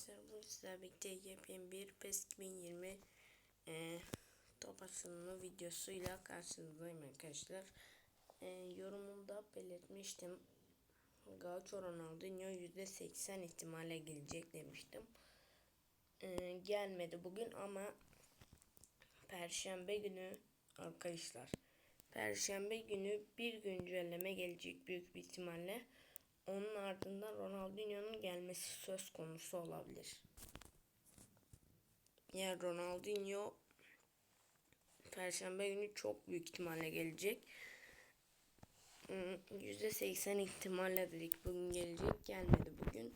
arkadaşlar bugün sizlerle birlikte yepyeni bir PES 2020 e, top açılımı videosuyla karşınızdayım arkadaşlar. E, yorumumda belirtmiştim. Gaucho Ronaldinho %80 ihtimalle gelecek demiştim. E, gelmedi bugün ama Perşembe günü arkadaşlar. Perşembe günü bir güncelleme gelecek büyük bir ihtimalle. Onun ardından Ronaldinho'nun gelmesi söz konusu olabilir. Yani Ronaldinho Perşembe günü çok büyük ihtimalle gelecek. %80 hmm, ihtimalle dedik bugün gelecek. Gelmedi bugün.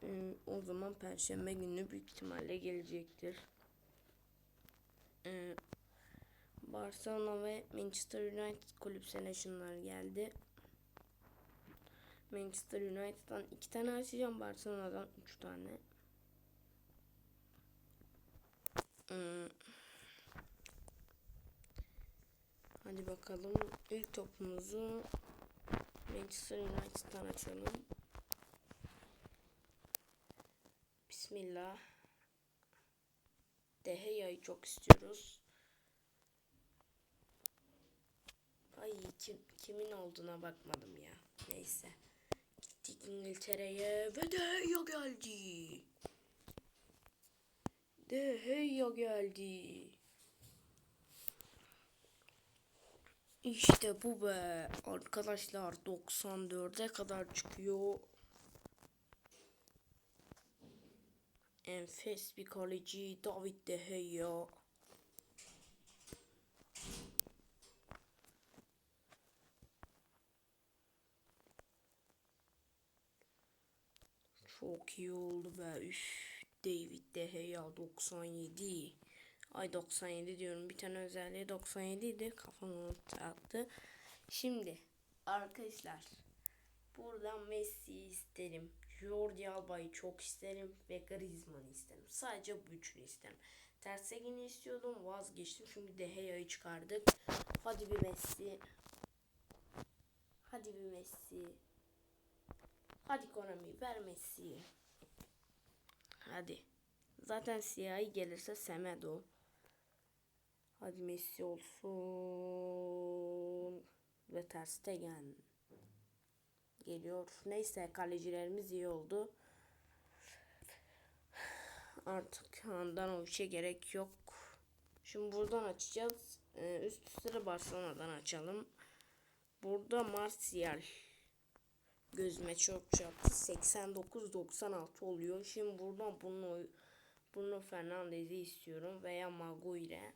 Hmm, o zaman Perşembe günü büyük ihtimalle gelecektir. Hmm, Barcelona ve Manchester United kulüp seleksiyonları geldi. Manchester United'dan iki tane açacağım. Barcelona'dan üç tane. Hmm. Hadi bakalım. İlk topumuzu Manchester United'dan açalım. Bismillah. Deheya'yı çok istiyoruz. Ay kim, kimin olduğuna bakmadım ya. Neyse. Gittik İngiltere'ye ve De Gea geldi. De Gea geldi. İşte bu be. Arkadaşlar 94'e kadar çıkıyor. Enfes bir kaleci David De Gea. Çok iyi oldu be. Üf. David De Gea 97. Ay 97 diyorum. Bir tane özelliği 97 idi. Kafamı attı. Şimdi arkadaşlar buradan Messi isterim. Jordi Alba'yı çok isterim ve Griezmann'ı isterim. Sadece bu üçünü isterim. Tersegin'i istiyordum vazgeçtim çünkü De Gea'yı çıkardık. Hadi bir Messi. Hadi bir Messi. Hadi Konami ver Messi'yi. Hadi. Zaten siyahi gelirse Semedo. Hadi Messi olsun. Ve Ter Stegen. Geliyor. Neyse kalecilerimiz iyi oldu. Artık Handanoviç'e gerek yok. Şimdi buradan açacağız. Ee, üst üste Barcelona'dan açalım. Burada Martial gözüme çok çarptı. 89-96 oluyor. Şimdi buradan bunu Bruno Fernandes'i istiyorum veya Maguire.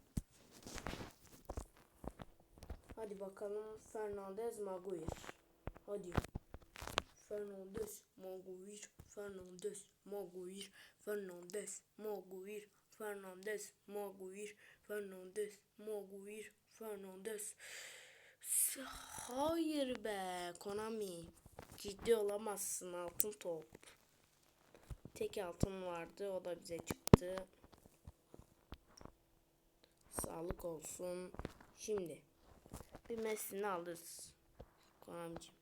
Hadi bakalım Fernandez Maguire. Hadi. Fernandez Maguire Fernandez Maguire Fernandez Maguire Fernandez Maguire Fernandez Maguire Fernandez Hayır be Konami. Ciddi olamazsın altın top. Tek altın vardı o da bize çıktı. Sağlık olsun. Şimdi bir Messi'ni alırız. Konamcığım.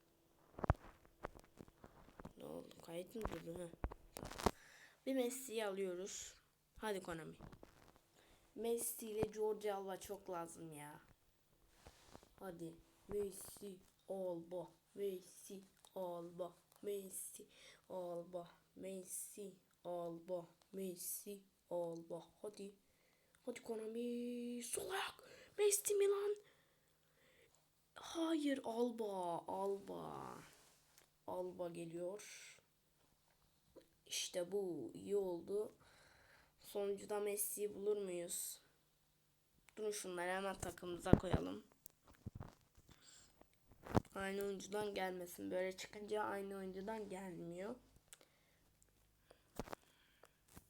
Ne oldu? Kayıt mı durdu? Ha. Bir Messi'yi alıyoruz. Hadi Konami. Messi ile George Alba çok lazım ya. Hadi. Messi, Alba, Messi, Alba, Messi, Alba, Messi, Alba, Messi, Alba. Hadi. Hadi Konami. Sol ayak. Messi Milan. Hayır Alba. Alba. Alba geliyor. İşte bu. iyi oldu. Sonuncuda Messi'yi bulur muyuz? Durun şunları hemen takımımıza koyalım aynı oyuncudan gelmesin. Böyle çıkınca aynı oyuncudan gelmiyor.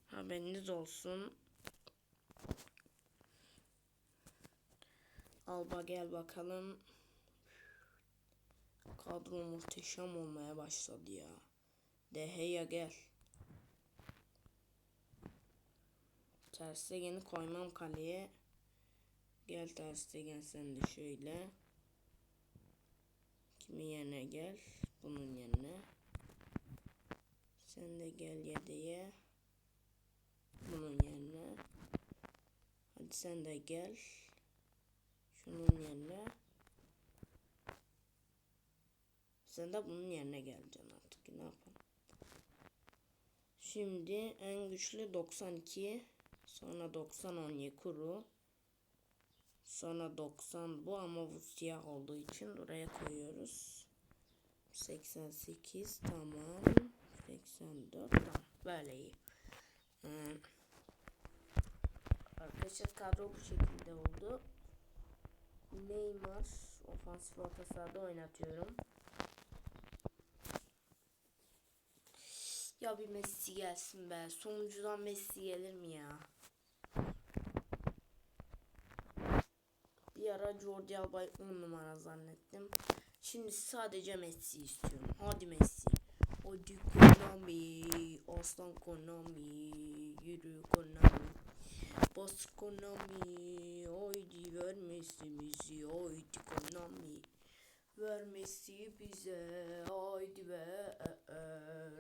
Haberiniz olsun. Alba gel bakalım. Kadro muhteşem olmaya başladı ya. Deheya gel. Terstegen'i koymam kaleye. Gel Terstegen sen de şöyle. Kimin yerine gel? Bunun yerine. Sen de gel yediye. Bunun yerine. Hadi sen de gel. Şunun yerine. Sen de bunun yerine geleceksin artık. Ne yapalım? Şimdi en güçlü 92. Sonra 90 10 kuru. Sonra 90 bu ama bu siyah olduğu için buraya koyuyoruz. 88 tamam. 84 tamam. Böyle iyi. Ee, arkadaşlar kadro bu şekilde oldu. Neymar ofansif orta sahada oynatıyorum. Ya bir Messi gelsin be. Sonuncudan Messi gelir mi ya? Bir ara Jordi Alba'yı 10 numara zannettim. Şimdi sadece Messi istiyorum. Hadi Messi. Hadi Konami. Aslan Konami. Yürü Konami. Bas Konami. Haydi ver Messi'mizi. Haydi Konami. Ver Messi bize. Haydi ver.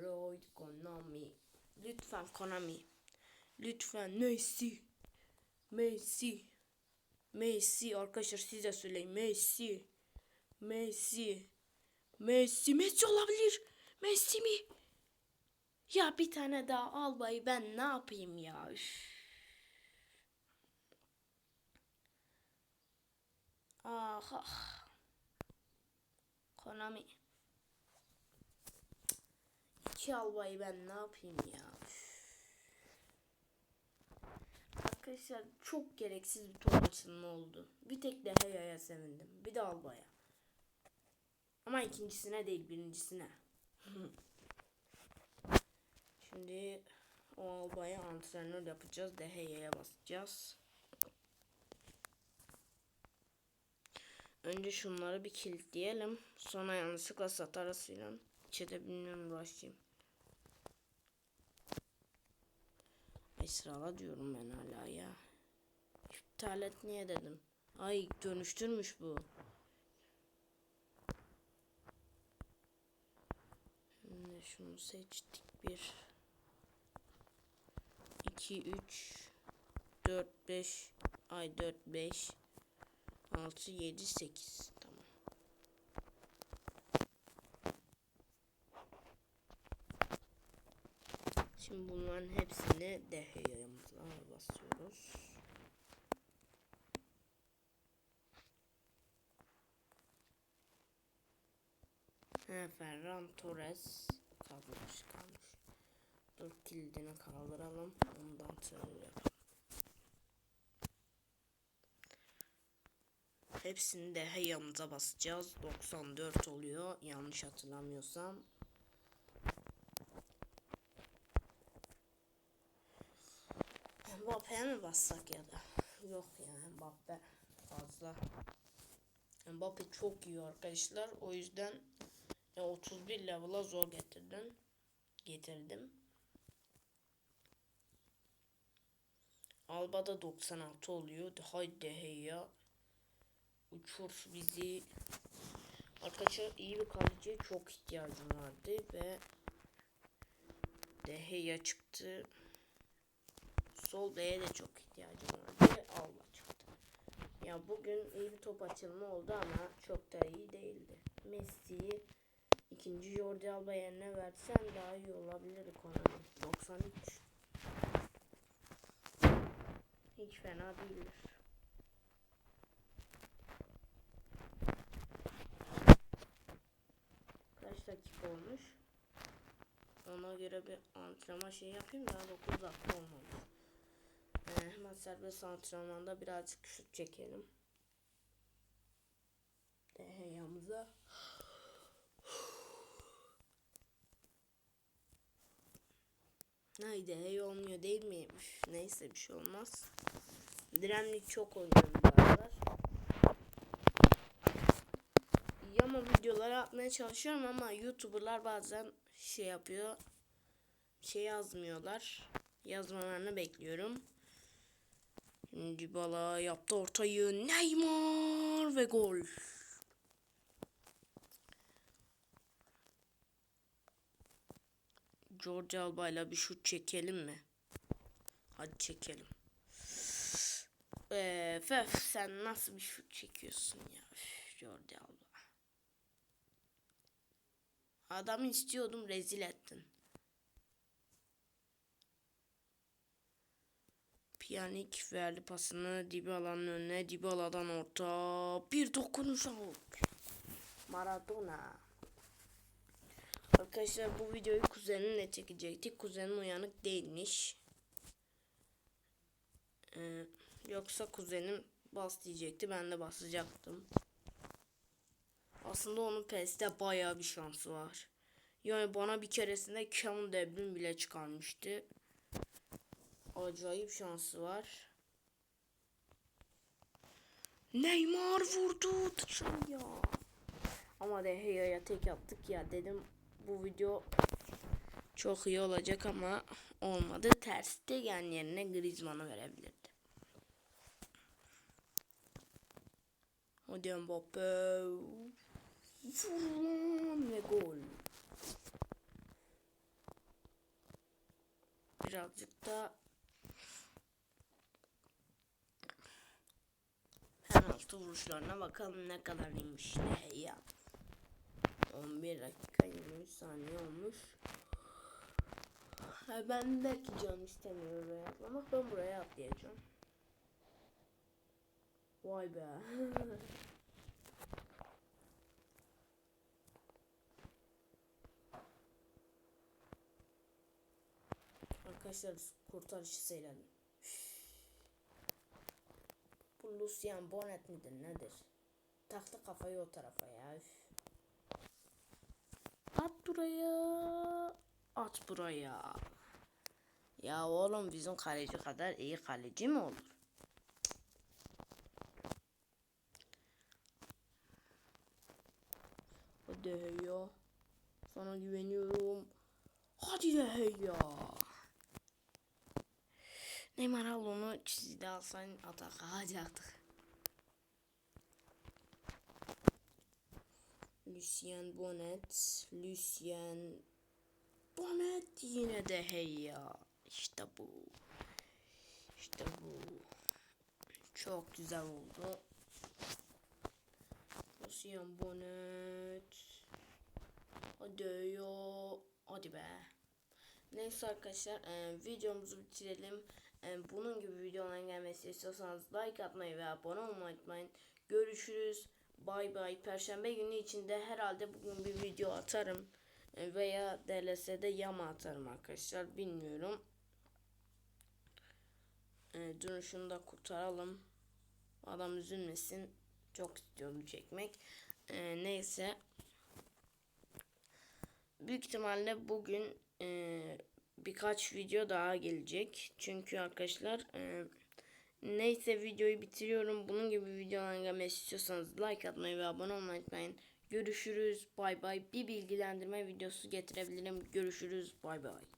Haydi Konami. Lütfen Konami. Lütfen Messi. Messi. Messi arkadaşlar size söyleyeyim Messi. Messi. Messi Messi olabilir. Messi mi? Ya bir tane daha al bayı ben ne yapayım ya? Üf. Ah ah. Konami. İki albayı ben ne yapayım ya? Üf. Arkadaşlar çok gereksiz bir top açılımı oldu. Bir tek de Heya'ya sevindim. Bir de Alba'ya. Ama ikincisine değil birincisine. Şimdi o Alba'ya antrenör yapacağız. Deheya'ya basacağız. Önce şunları bir kilitleyelim. Sonra yanlışlıkla satarız filan. İçeride bilmiyorum başlayayım. Ay sırala diyorum ben hala ya. İptal et niye dedim. Ay dönüştürmüş bu. Şimdi şunu seçtik. Bir. 2, 3, 4, 5. Ay 4, 5. 6, 7, 8. Tamam. Şimdi bunların hepsini deheyamıza basıyoruz. He, Ferran Torres kalmış kalmış. Dur kilidini kaldıralım. Ondan sonra. Hepsini de heyamıza basacağız. 94 oluyor. Yanlış hatırlamıyorsam. Mbappe'ye mi bassak ya da? Yok ya Mbappe fazla. Mbappe çok iyi arkadaşlar. O yüzden ya 31 level'a zor getirdim. Getirdim. Alba'da 96 oluyor. Haydi hey ya. Uçur bizi. Arkadaşlar iyi bir kaleciye çok ihtiyacım vardı ve Deheya çıktı. Sol B'ye de çok ihtiyacım vardı. Alba çıktı. Ya bugün iyi bir top açılımı oldu ama çok da iyi değildi. Messi'yi ikinci Jordi Alba yerine versen daha iyi olabilir Konami. 93. Hiç fena değildir. Kaç dakika olmuş? Ona göre bir antrenman şey yapayım daha 9 dakika olmamış. Serbest antrenmanda birazcık şut çekelim. Deheyamıza. Haydi hey olmuyor değil mi? Üf, neyse bir şey olmaz. Direnlik çok oynuyorum bu aralar. İyi ama videoları atmaya çalışıyorum ama YouTuber'lar bazen şey yapıyor. Şey yazmıyorlar. Yazmalarını bekliyorum. Dybala yaptı ortayı. Neymar ve gol. George Alba ile bir şut çekelim mi? Hadi çekelim. Ee, Föf sen nasıl bir şut çekiyorsun ya? Üf, Jordi Alba. Adamı istiyordum rezil ettin. Pjanic verdi pasını Dybala'nın önüne. Dybala'dan orta. Bir dokunuş out. Maradona. Arkadaşlar bu videoyu kuzenimle çekecektik. Kuzenim uyanık değilmiş. Ee, yoksa kuzenim bas diyecekti. Ben de basacaktım. Aslında onun PES'te bayağı bir şansı var. Yani bana bir keresinde Kevin De Bruyne bile çıkarmıştı. Acayip şansı var. Neymar vurdu dışarıya. Ama De Gea'ya tek attık ya dedim bu video çok iyi olacak ama olmadı. Ter Stegen yerine Griezmann'ı verebilirdi. Hadi Mbappe. Vurulan ve gol. Birazcık da penaltı vuruşlarına bakalım ne kadar iyiymiş ne ya. 11 dakika 23 saniye olmuş. Ha, ben belki canım istemiyor oraya atlamak. Ben buraya atlayacağım. Vay be. Arkadaşlar kurtarışı seyredelim. Bu Lucian Bonnet midir nedir? Taktı kafayı o tarafa ya. Üf. At buraya. At buraya. Ya oğlum bizim kaleci kadar iyi kaleci mi olur? Hadi ya. Sana güveniyorum. Hadi de ya. Neymar al onu çizgide alsan atak alacaktık. Lucien Bonnet, Lucien Bonnet yine de hey ya. İşte bu. İşte bu. Çok güzel oldu. Lucien Bonnet. Hadi ya. Hadi be. Neyse arkadaşlar e, videomuzu bitirelim. E, bunun gibi videoların gelmesi istiyorsanız like atmayı ve abone olmayı unutmayın. Görüşürüz. Bay bay. Perşembe günü içinde herhalde bugün bir video atarım. E, veya DLS'de yama atarım arkadaşlar. Bilmiyorum. E, şunu da kurtaralım. Adam üzülmesin. Çok istiyorum çekmek. Neyse. Büyük ihtimalle bugün e, birkaç video daha gelecek. Çünkü arkadaşlar e, neyse videoyu bitiriyorum. Bunun gibi videolar gelmesi istiyorsanız like atmayı ve abone olmayı unutmayın. Görüşürüz. Bay bay. Bir bilgilendirme videosu getirebilirim. Görüşürüz. Bay bay.